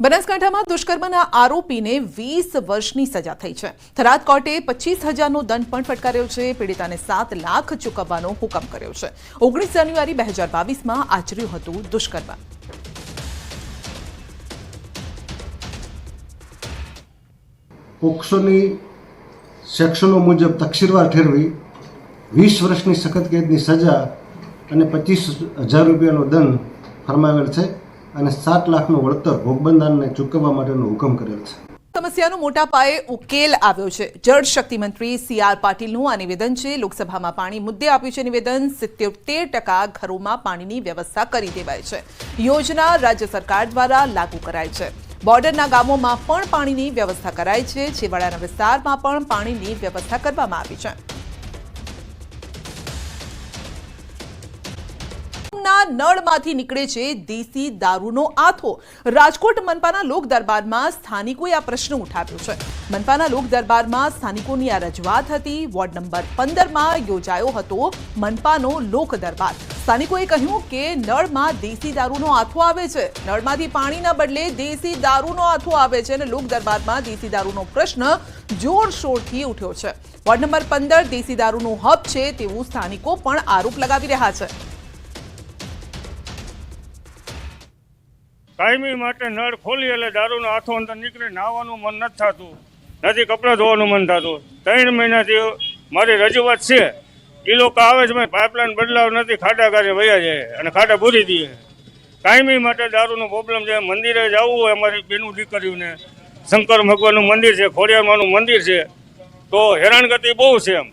બનાસકાંઠામાં દુષ્કર્મના આરોપીને વીસ વર્ષની સજા થઈ છે. થરાદ કોર્ટે પચીસ હજારનો દંડ પણ ફટકાર્યો છે. પીડિતાને સાત લાખ ચૂકવવાનો હુકમ કર્યો છે. ઓગણીસ જાન્યુઆરી બે હજાર બાવીસમાં આચર્યું હતું દુષ્કર્મ. પોક્સોની સેક્શનો મુજબ તકસીરવાર ઠેરવી વીસ વર્ષની સખત કેદની સજા અને પચીસ હજાર રૂપિયાનો દંડ ફરમાવેલ છે. અને સાત લાખનું વળતર ભોગબંધારને ચૂકવવા માટેનો હુકમ કરેલ છે. સમસ્યાનો મોટા પાયે ઉકેલ આવ્યો છે. જળ મંત્રી સી આર પાટીલનું આ નિવેદન છે. લોકસભામાં પાણી મુદ્દે આપ્યું છે નિવેદન. સિત્યોતેર ટકા ઘરોમાં પાણીની વ્યવસ્થા કરી દેવાય છે. યોજના રાજ્ય સરકાર દ્વારા લાગુ કરાય છે. બોર્ડરના ગામોમાં પણ પાણીની વ્યવસ્થા કરાય છે. છેવાડાના વિસ્તારમાં પણ પાણીની વ્યવસ્થા કરવામાં આવી છે. ના નળમાંથી નીકળે છે દેશી દારૂનો આથો. રાજકોટ મનપાના લોક દરબારમાં સ્થાનિકોએ આ પ્રશ્ન ઉઠાવ્યો છે. મનપાના લોક દરબારમાં સ્થાનિકોની આ રજૂઆત હતી. વોર્ડ નંબર પંદરમાં યોજાયો હતો મનપાનો લોક દરબાર. સ્થાનિકોએ કહ્યું કે નળમાં દેશી દારૂનો આથો આવે છે. નળમાંથી પાણીના બદલે દેશી દારૂનો આથો આવે છે અને લોક દરબારમાં દેશી દારૂનો પ્રશ્ન જોરશોરથી ઉઠ્યો છે. વોર્ડ નંબર પંદર દેશી દારૂનું હબ છે તેવું સ્થાનિકો પણ આરોપ લગાવી રહ્યા છે. કાયમી માટે નળ ખોલી એટલે દારૂનો હાથો અંદર નીકળી નાહવાનું મન નથી થતું. નથી કપડાં ધોવાનું મન થતું. ત્રણ મહિનાથી મારી રજૂઆત છે. એ લોકો આવે છે ભાઈ પાઇપલાઇન બદલાવ નથી ખાડા કાઢે વયા જાય અને ખાડા ભૂરી દઈએ કાયમી માટે દારૂનો પ્રોબ્લેમ છે. મંદિરે જવું હોય અમારી બેનું દીકરીઓને. શંકર ભગવાનનું મંદિર છે, ખોડિયારમાનું મંદિર છે. તો હેરાનગતિ બહુ છે એમ.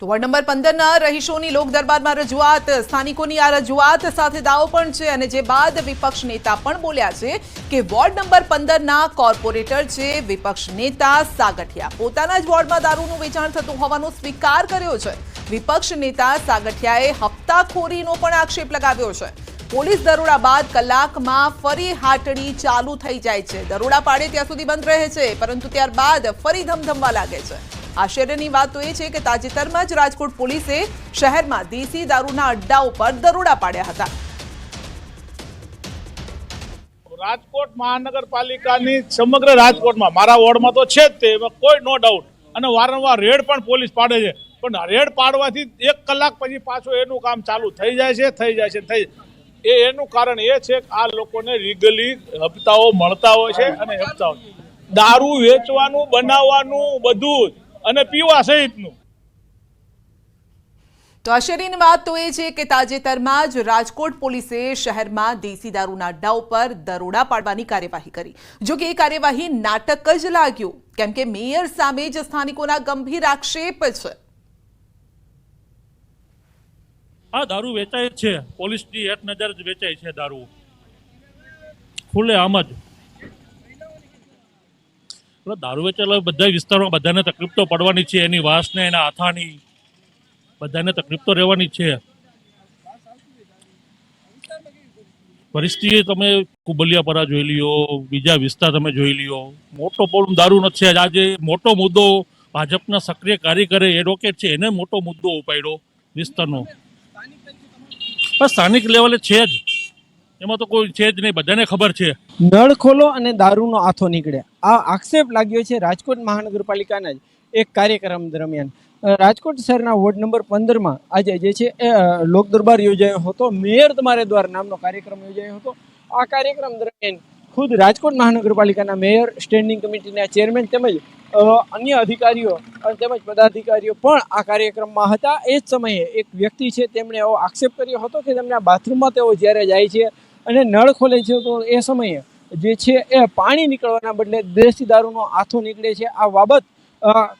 તો વોર્ડ નંબર પંદરના રહીશોની લોક દરબારમાં રજૂઆત, સ્થાનિકોની આ રજૂઆત સાથે દાવો પણ છે અને જે બાદ વિપક્ષ નેતા પણ બોલ્યા છે કે વોર્ડ નંબર પંદરના કોર્પોરેટર છે વિપક્ષ નેતા સાગઠિયા. પોતાના જ વોર્ડમાં દારૂનું વેચાણ થતું હોવાનો સ્વીકાર કર્યો છે. વિપક્ષ નેતા સાગઠિયાએ હપ્તાખોરીનો પણ આક્ષેપ લગાવ્યો છે. પોલીસ દરોડા બાદ કલાકમાં ફરી હાટડી ચાલુ થઈ જાય છે. દરોડા પાડે ત્યાં સુધી બંધ રહે છે, પરંતુ ત્યારબાદ ફરી ધમધમવા લાગે છે. આશ્ચર્યની વાત તો એ છે કે તાજેતરમાં જ રાજકોટ પોલીસે શહેરમાં દેશી દારૂના અડ્ડાઓ પર દરોડા પાડ્યા હતા. રાજકોટ મહાનગરપાલિકાની સમગ્ર રાજકોટમાં, મારા વોર્ડમાં તો છે જ તે કોઈ નો ડાઉટ અને વારંવાર રેડ પણ પોલીસ પાડે છે. પણ રેડ પાડવાથી એક કલાક પછી પાછું એનું કામ ચાલુ થઈ જાય છે, થઈ જાય છે, થઈ એ એનું કારણ એ છે કે આ લોકોને લીગલી હપ્તાઓ મળતા હોય છે અને હપ્તાઓ. દારૂ વેચવાનું, બનાવવાનું, બધું અને પીવા સહિતનું. તો આશ્ચર્યની વાત તો એ છે કે તાજેતરમાં જ રાજકોટ પોલીસે શહેરમાં દેશી દારૂના અડ્ડા ઉપર દરોડા પાડવાની કાર્યવાહી કરી. જો કે એ કાર્યવાહી નાટક જ લાગ્યું. કેમ કે મેયર સામે જ સ્થાનિકોના ગંભીર આક્ષેપ છે. આ દારૂ વેચાય છે. પોલીસની એક નજર જ વેચાય છે દારૂ. ખુલ્લે આમ જ. દારૂ વેચેલા બધા વિસ્તારમાં બધાને તકલીફ તો પડવાની છે, એની વાસને, એના આથાની બધાને તકલીફ તો રહેવાની છે. પરિસ્થિતિ તમે કુબલિયાપરા જોઈ લ્યો, બીજા વિસ્તાર તમે જોઈ લ્યો. મોટો પ્રોબ્લેમ દારૂ નથી છે. આજે મોટો મુદ્દો ભાજપના સક્રિય કાર્યકરે એડવોકેટ છે, એને મોટો મુદ્દો ઉપાડ્યો વિસ્તારનો. બસ સ્થાનિક લેવલે છે જ. એમાં તો કોઈ છે જ નહીં. બધાને ખબર છે. નળ ખોલો અને દારૂનો આથો નીકળે. આ આક્ષેપ લાગ્યો છે રાજકોટ મહાનગરપાલિકાના જ એક કાર્યક્રમ દરમિયાન. રાજકોટ શહેરના વોર્ડ નંબર પંદરમાં આજે જે છે, એ લોક દરબાર યોજાયો હતો. મેયર તમારે દ્વારા નામનો કાર્યક્રમ યોજાયો હતો. આ કાર્યક્રમ દરમિયાન ખુદ રાજકોટ મહાનગરપાલિકાના મેયર, સ્ટેન્ડિંગ કમિટીના ચેરમેન તેમજ અન્ય અધિકારીઓ તેમજ પદાધિકારીઓ પણ આ કાર્યક્રમમાં હતા. એ જ સમયે એક વ્યક્તિ છે, તેમણે એવો આક્ષેપ કર્યો હતો કે તેમના બાથરૂમમાં તેઓ જ્યારે જાય છે અને નળ ખોલે છે, તો એ સમયે જે છે એ પાણી નીકળવાના બદલે દેશી દારૂનો આથો નીકળે છે. આ બાબત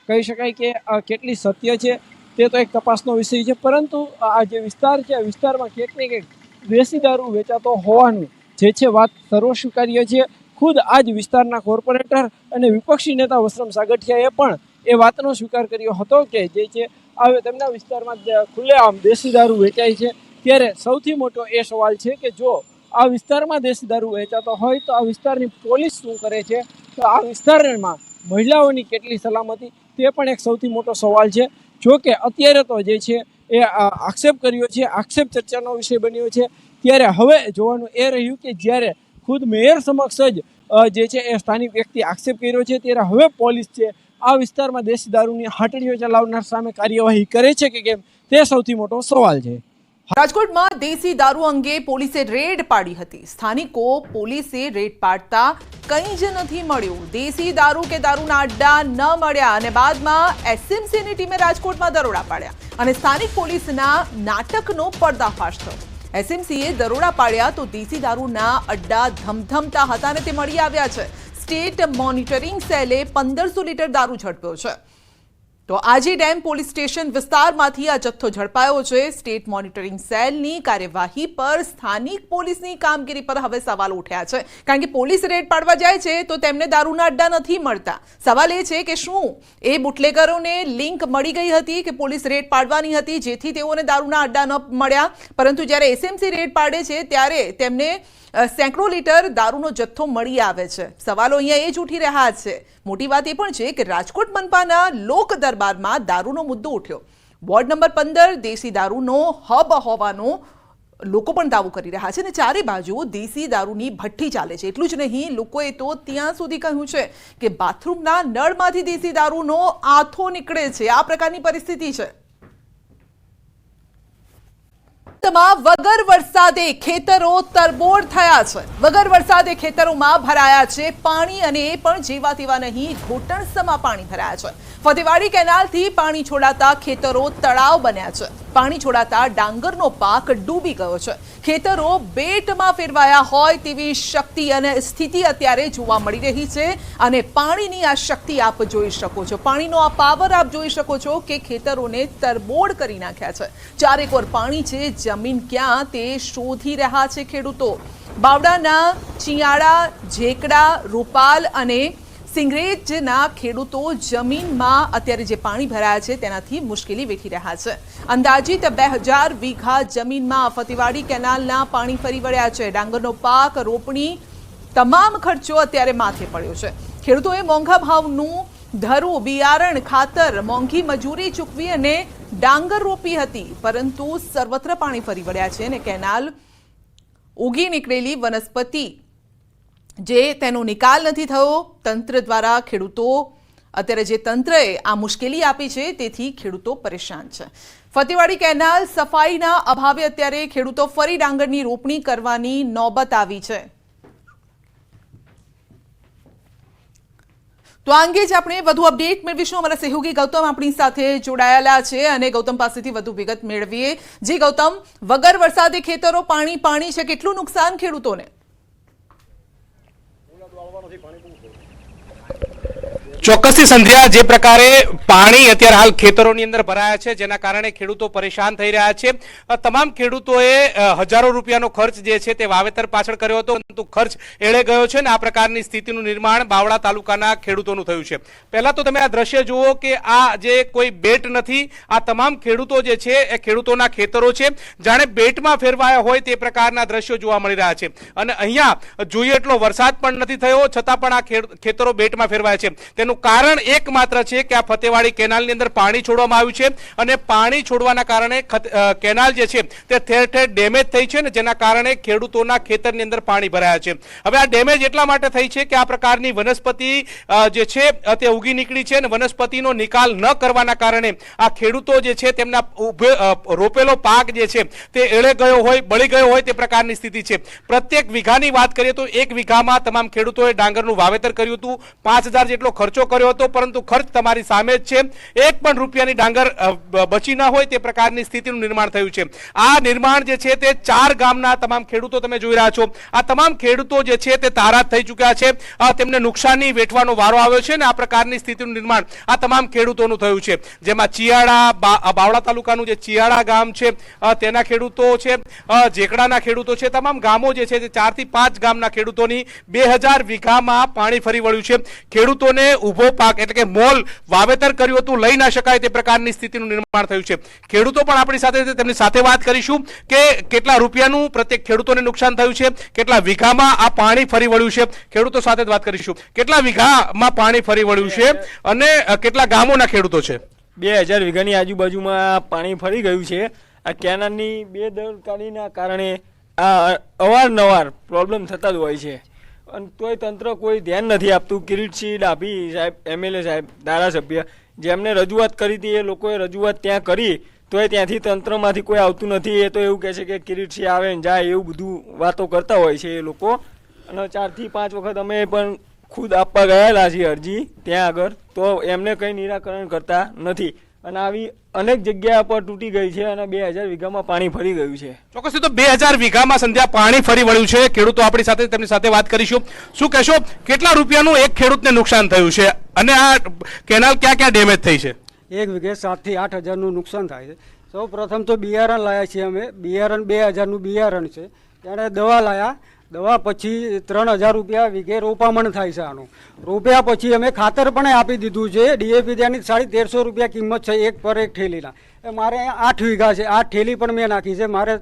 કહી શકાય કે કેટલી સત્ય છે તે તો એક તપાસનો વિષય છે. પરંતુ આ જે વિસ્તાર છે વિસ્તારમાં ક્યાંક ને ક્યાંક દેશી દારૂ વેચાતો હોવાનું જે છે વાત સર્વસ્વીકાર્ય છે. ખુદ આ જ વિસ્તારના કોર્પોરેટર અને વિપક્ષી નેતા વસરમ સાગઠિયાએ પણ એ વાતનો સ્વીકાર કર્યો હતો કે જે છે હવે તેમના વિસ્તારમાં ખુલ્લેઆમ દેશી દારૂ વેચાય છે. ત્યારે સૌથી મોટો એ સવાલ છે કે જો આ વિસ્તારમાં દેશી દારૂ વેચાતો હોય તો આ વિસ્તારની પોલીસ શું કરે છે? તો આ વિસ્તારમાં મહિલાઓની કેટલી સલામતી? તે પણ એક સૌથી મોટો સવાલ છે. જો કે અત્યારે તો જે છે એ આક્ષેપ કર્યો છે, આક્ષેપ ચર્ચાનો વિષય બન્યો છે. ત્યારે હવે જોવાનું એ રહ્યું કે જ્યારે ખુદ મેયર સમક્ષ જ જે છે એ સ્થાનિક વ્યક્તિ આક્ષેપ કર્યો છે, ત્યારે હવે પોલીસ છે આ વિસ્તારમાં દેશી દારૂની હાટડીઓ ચલાવનાર સામે કાર્યવાહી કરે છે કે કેમ? તે સૌથી મોટો સવાલ છે. રાજકોટમાં દેશી દારૂ અંગે પોલીસે રેડ પાડી હતી. સ્થાનિકો પોલીસે રેડ પાડતા કંઈ જ નથી મળ્યું. દેશી દારૂ કે દારૂના અડ્ડા ન મળ્યા અને બાદમાં એસએમસીની ટીમે રાજકોટમાં દરોડા પાડ્યા અને સ્થાનિક પોલીસના નાટકનો પર્દાફાશ થયો. એસએમસીએ દરોડા પાડ્યા તો દેશી દારૂના અડ્ડા ધમધમતા હતા અને તે મળી આવ્યા છે. સ્ટેટ મોનિટરિંગ સેલે પંદરસો લીટર દારૂ ઝડપ્યો છે. તો આજી ડેમ પોલીસ સ્ટેશન વિસ્તારમાંથી આ જથ્થો ઝડપાયો છે. સ્ટેટ મોનિટરિંગ સેલની કાર્યવાહી પર સ્થાનિક પોલીસની કામગીરી પર હવે સવાલ ઉઠ્યા છે. કારણ કે પોલીસ રેડ પાડવા જાય છે તો તેમને દારૂના અડ્ડા નથી મળતા. સવાલ એ છે કે શું એ બુટલેગરોને લિંક મળી ગઈ હતી કે પોલીસ રેડ પાડવાની હતી જેથી તેઓને દારૂના અડ્ડા ન મળ્યા? પરંતુ જ્યારે એસએમસી રેડ પાડે છે, ત્યારે તેમને સેંકડો લીટર દારૂનો જથ્થો મળી આવે છે. સવાલો અહીંયા એ જ ઉઠી રહ્યા છે. મોટી વાત એ પણ છે કે રાજકોટ મનપાના લોક દરબારમાં દારૂનો મુદ્દો ઉઠ્યો. વોર્ડ નંબર પંદર દેશી દારૂનો હબ હોવાનો લોકો પણ દાવો કરી રહ્યા છે અને ચારે બાજુ દેશી દારૂની ભઠ્ઠી ચાલે છે. એટલું જ નહીં, લોકોએ તો ત્યાં સુધી કહ્યું છે કે બાથરૂમના નળમાંથી દેશી દારૂનો આથો નીકળે છે. આ પ્રકારની પરિસ્થિતિ છે. માં વગર વરસાદે ખેતરો તરબોળ થયા છે. વગર વરસાદે ખેતરોમાં ભરાયા છે પાણી અને એ પણ જેવા તેવા નહીં, ઘોટણસમાં પાણી ભરાયા છે. ફતેવાડી કેનાલથી પાણી છોડાતા ખેતરો તળાવ બન્યા છે. પાણી છોડાતા ડાંગરનો પાક ડૂબી ગયો છે. ખેતરો બેટમાં ફેરવાયા હોય તેવી શક્તિ અને સ્થિતિ અત્યારે જોવા મળી રહી છે અને પાણીની આ શક્તિ આપ જોઈ શકો છો. પાણીનો આ પાવર આપ જોઈ શકો છો કે ખેતરોને તરબોળ કરી નાખ્યા છે. ચારેક ઓર પાણી છે, જમીન ક્યાં તે શોધી રહ્યા છે ખેડૂતો. બાવડાના ચિયાળા, ઝેકડા, રૂપાલ અને સિંગરેજના ખેડૂતો જમીનમાં અત્યારે જે પાણી ભરાયા છે, તેનાથી મુશ્કેલી વેઠી રહ્યા છે. અંદાજિત બે હજાર વીઘા જમીનમાં ફતિવાડી કેનાલના પાણી ફરી વળ્યા છે. ડાંગરનો પાક, રોપણી, તમામ ખર્ચો અત્યારે માથે પડ્યો છે. ખેડૂતોએ મોંઘા ભાવનું ધરું, બિયારણ, ખાતર, મોંઘી મજૂરી ચૂકવી અને ડાંગર રોપી હતી. પરંતુ સર્વત્ર પાણી ફરી વળ્યા છે અને કેનાલ ઉગી નીકળેલી વનસ્પતિ જે તેનો નિકાલ નથી થયો, તંત્ર દ્વારા ખેડૂતો, અત્યારે જે તંત્રએ આ મુશ્કેલી આપી છે, તેથી ખેડૂતો પરેશાન છે. ફતેવાડી કેનાલ સફાઈના અભાવે અત્યારે ખેડૂતો ફરી ડાંગરની રોપણી કરવાની નોબત આવી છે. તો આ અંગે જ આપણે વધુ અપડેટ મેળવીશું. અમારા સહયોગી ગૌતમ આપણી સાથે જોડાયેલા છે અને ગૌતમ પાસેથી વધુ વિગત મેળવીએ. જી ગૌતમ, વગર વરસાદે ખેતરો પાણી પાણી છે, કેટલું નુકસાન ખેડૂતોને? પછી પાણી બહુ ચોક્કસથી સંધ્યા, જે પ્રકારે પાણી અત્યારે હાલ ખેતરોની અંદર ભરાયા છે, જેના કારણે ખેડૂતો પરેશાન થઈ રહ્યા છે. તમામ ખેડૂતોએ હજારો રૂપિયાનો ખર્ચ જે છે તે વાવેતર પાછળ કર્યો હતો, પરંતુ ખર્ચ એળે ગયો છે ને આ પ્રકારની સ્થિતિનું નિર્માણ બાવળા તાલુકાના ખેડૂતોનું થયું છે. પહેલા તો તમે આ દ્રશ્ય જુઓ કે આ જે કોઈ બેટ નથી, આ તમામ ખેડૂતો જે છે એ ખેડૂતોના ખેતરો છે. જાણે બેટમાં ફેરવાયા હોય તે પ્રકારના દ્રશ્યો જોવા મળી રહ્યા છે. અને અહીંયા જોઈએ એટલો વરસાદ પણ નથી થયો, છતાં પણ આ ખેતરો બેટમાં ફેરવાયા છે. તેનું કારણ એકમાત્ર છે કે આ ફતેવાડી કેનાલની અંદર પાણી છોડવામાં આવ્યું છે અને પાણી છોડવાના કારણે કેનાલ જે છે તે ઠેર ઠેર ડેમેજ થઈ છે ને જેના કારણે ખેડૂતોના ખેતરની અંદર પાણી ભરાયા છે. હવે આ ડેમેજ એટલા માટે થઈ છે કે આ પ્રકારની વનસ્પતિ જે છે તે ઉગી નીકળી છે અને વનસ્પતિનો નિકાલ ન કરવાના કારણે આ ખેડૂતો જે છે તેમના રોપેલો પાક જે છે તે એળે ગયો હોય, બળી ગયો હોય તે પ્રકારની સ્થિતિ છે. પ્રત્યેક વીઘાની વાત કરીએ તો એક વીઘામાં તમામ ખેડૂતોએ ડાંગરનું વાવેતર કર્યું હતું. પાંચ જેટલો ખર્ચો કર્યો હતો, પરંતુ ખર્ચ તમારી સામે જ છે. એક પણ રૂપિયાની ડાંગર બચી ન હોય તે પ્રકારની સ્થિતિનું નિર્માણ થયું છે. આ નિર્માણ જે છે તે ચાર ગામના તમામ ખેડૂતો તમે જોઈ રહ્યા છો. આ તમામ ખેડૂતો જે છે તે તારાત થઈ ચૂક્યા છે. તેમને નુકસાની વેઠવાનો વારો આવ્યો છે ને આ પ્રકારની સ્થિતિનું નિર્માણ આ તમામ ખેડૂતોનું થયું છે. જેમાં ચિયાળા બાવળા તાલુકાનું જે ચિયાળા ગામ છે તેના ખેડૂતો છે જેકડાના ખેડૂતો છે, તમામ ગામો જે છે તે ચારથી પાંચ ગામના ખેડૂતોની બે હજાર વીઘામાં પાણી ફરી વળ્યું છે. ખેડૂતોને ઊભો પાક એટલે કે મોલ વાવેતર કર્યું હતું, લઈ ના શકાય તે પ્રકારની સ્થિતિનું નિર્માણ થયું છે. ખેડૂતો પણ આપણી સાથે તેમની સાથે વાત કરીશું કે કેટલા રૂપિયાનું પ્રત્યેક ખેડૂતોને નુકસાન થયું છે, કેટલા વીઘામાં આ પાણી ફરી વળ્યું છે. ખેડૂતો સાથે વાત કરીશું. કેટલા વીઘામાં પાણી ફરી વળ્યું છે અને કેટલા ગામોના ખેડૂતો છે? બે હજાર વીઘાની આજુબાજુમાં પાણી ફરી ગયું છે. આ કેનાલની બે દરકારીના કારણે આ અવારનવાર પ્રોબ્લેમ થતા જ હોય છે. અને તોય તંત્ર કોઈ ધ્યાન નથી આપતું. કિરીટસિંહ ડાભી સાહેબ, એમએલએ સાહેબ, ધારાસભ્ય, જેમને રજૂઆત કરી હતી, એ લોકોએ રજૂઆત ત્યાં કરી. તોય ત્યાંથી તંત્રમાંથી કોઈ આવતું નથી. એ તો એવું કહે છે કે કિરીટસિંહ આવે ને જાય એવું બધું વાતો કરતા હોય છે એ લોકો. અને ચારથી પાંચ વખત અમે પણ ખુદ આપવા ગયેલા છીએ અરજી ત્યાં આગળ. તો એમને કંઈ નિરાકરણ કરતા નથી. અને આવી અનેક જગ્યા પર તૂટી ગઈ છે અને બે હજાર વીઘામાં પાણી ફરી ગયું છે. ચોક્કસથી તો બે હજાર વીઘામાં સંધ્યા પાણી ફરી વળ્યું છે. ખેડૂતો આપણી સાથે તેમની સાથે વાત કરીશું. શું કહેશો કેટલા રૂપિયાનું એક ખેડૂતને નુકસાન થયું છે? અને આ કેનાલ ક્યાં ક્યાં ડેમેજ થઈ છે? એક વીઘે સાતથી આઠ હજારનું નુકસાન થાય છે. સૌ પ્રથમ તો બિયારણ લાયા છીએ અમે. બિયારણ બે હજારનું બિયારણ છે. ત્યારે દવા લાયા દવા પછી ત્રણ હજાર રૂપિયા વીઘે રોપામણ થાય છે આનું. રોપ્યા પછી અમે ખાતર પણ આપી દીધું છે. ડીએપી ત્યાંની સાડી તેરસો રૂપિયા કિંમત છે, એક પર એક ઠેલીના. એ મારે આઠ વીઘા છે. આઠ ઠેલી પણ મેં નાખી છે. મારે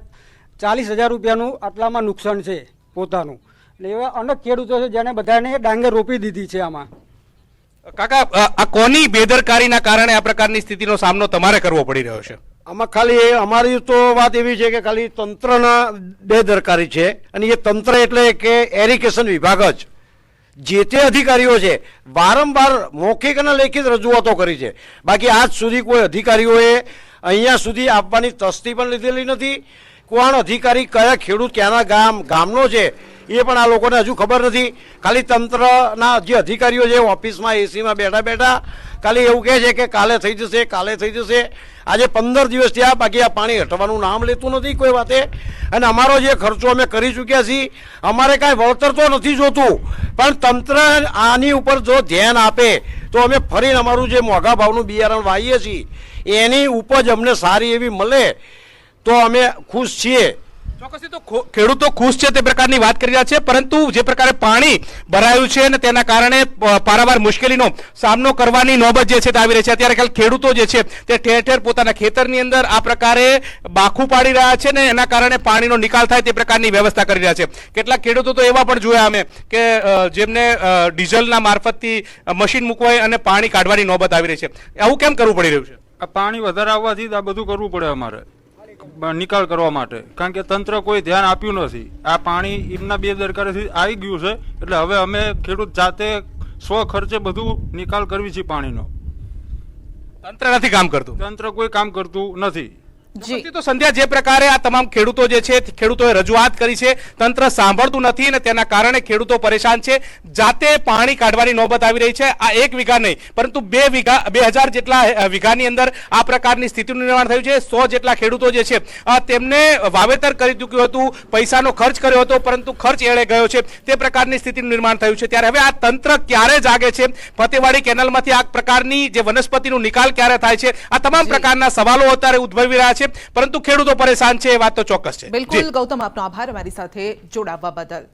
ચાલીસ હજાર રૂપિયાનું આટલામાં નુકસાન છે પોતાનું. એટલે એવા અનેક ખેડૂતો છે જેને બધાને ડાંગર રોપી દીધી છે આમાં. કાકા આ કોની બેદરકારીના કારણે આ પ્રકારની સ્થિતિનો સામનો તમારે કરવો પડી રહ્યો છે? આમાં ખાલી અમારી તો વાત એવી છે કે ખાલી તંત્રના બેદરકારી છે અને એ તંત્ર એટલે કે એરિગેશન વિભાગ જ. જે તે અધિકારીઓ છે, વારંવાર મૌખિક અને લેખિત રજૂઆતો કરી છે. બાકી આજ સુધી કોઈ અધિકારીઓએ અહીંયા સુધી આપવાની તસ્તી પણ લીધેલી નથી. કોણ અધિકારી, કયા ખેડૂત, ક્યાંના ગામ, ગામનો છે, એ પણ આ લોકોને હજુ ખબર નથી. ખાલી તંત્રના જે અધિકારીઓ છે, ઓફિસમાં, એસીમાં બેઠા બેઠા ખાલી એવું કહે છે કે કાલે થઈ જશે, કાલે થઈ જશે. આજે પંદર દિવસ થયા, બાકી આ પાણી હટવાનું નામ લેતું નથી કોઈ વાતે. અને અમારો જે ખર્ચો અમે કરી ચૂક્યા છીએ, અમારે કાંઈ વળતર તો નથી જોતું. પણ તંત્ર આની ઉપર જો ધ્યાન આપે, તો અમે ફરીને અમારું જે મોંઘા ભાવનું બિયારણ વાવીએ છીએ, એની ઉપજ અમને સારી એવી મળે, તો અમે ખુશ છીએ. ચોક્કસથી તો ખેડૂતો ખુશ છે તે પ્રકારની વાત કરી રહ્યા છે, પરંતુ જે પ્રકારે પાણી ભરાયું છે અને તેના કારણે પારાવાર મુશ્કેલીનો સામનો કરવાની નોબત જે છે તે આવી રહી છે. અત્યારે ખાલી ખેડૂતો જે છે તે ઠેર ઠેર પોતાના ખેતરની અંદર આ પ્રકારે બાખું પાડી રહ્યા છે ને એના કારણે પાણીનો નિકાલ થાય તે પ્રકારની વ્યવસ્થા કરી રહ્યા છે. કેટલાક ખેડૂતો તો એવા પણ જોયા અમે કે જેમને ડીઝલના મારફતથી મશીન મૂકવાય અને પાણી કાઢવાની નોબત આવી રહી છે. આવું કેમ કરવું પડી રહ્યું છે? આ પાણી વધારે આવવાથી આ બધું કરવું પડે અમારે. નિકાલ કરવા માટે. કારણ કે તંત્ર કોઈ ધ્યાન આપ્યું નથી. આ પાણી એમના બેદરકારીથી આવી ગયું છે એટલે હવે અમે ખેડૂત જાતે સ્વ ખર્ચે બધું નિકાલ કરવી છે પાણીનો. તંત્ર નથી કામ કરતું? તંત્ર કોઈ કામ કરતું નથી. તો સંધ્યા જે પ્રકારે આ તમામ ખેડૂતો જે છે ખેડૂતોએ રજૂઆત કરી છે તંત્ર સાંભળતું નથી અને તેના કારણે ખેડૂતો પરેશાન છે. જાતે પાણી કાઢવાની નોબત આવી રહી છે. આ એક વીઘા નહીં પરંતુ બે વીઘા બે હજાર જેટલા વીઘાની અંદર આ પ્રકારની સ્થિતિનું નિર્માણ થયું છે. સો જેટલા ખેડૂતો જે છે તેમને વાવેતર કરી ચૂક્યું હતું પૈસાનો ખર્ચ કર્યો હતો પરંતુ ખર્ચ એળે ગયો છે. તે પ્રકારની સ્થિતિનું નિર્માણ થયું છે. ત્યારે હવે આ તંત્ર ક્યારે જાગે છે? ફતેવાડી કેનાલમાંથી આ પ્રકારની જે વનસ્પતિનો નિકાલ ક્યારે થાય છે? આ તમામ પ્રકારના સવાલો અત્યારે ઉદ્ભવી રહ્યા છે. પરંતુ ખેડૂતો પરેશાન છે એ વાત તો ચોક્કસ છે. બિલકુલ ગૌતમ આપનો આભાર અમારી સાથે જોડાવવા બદલ.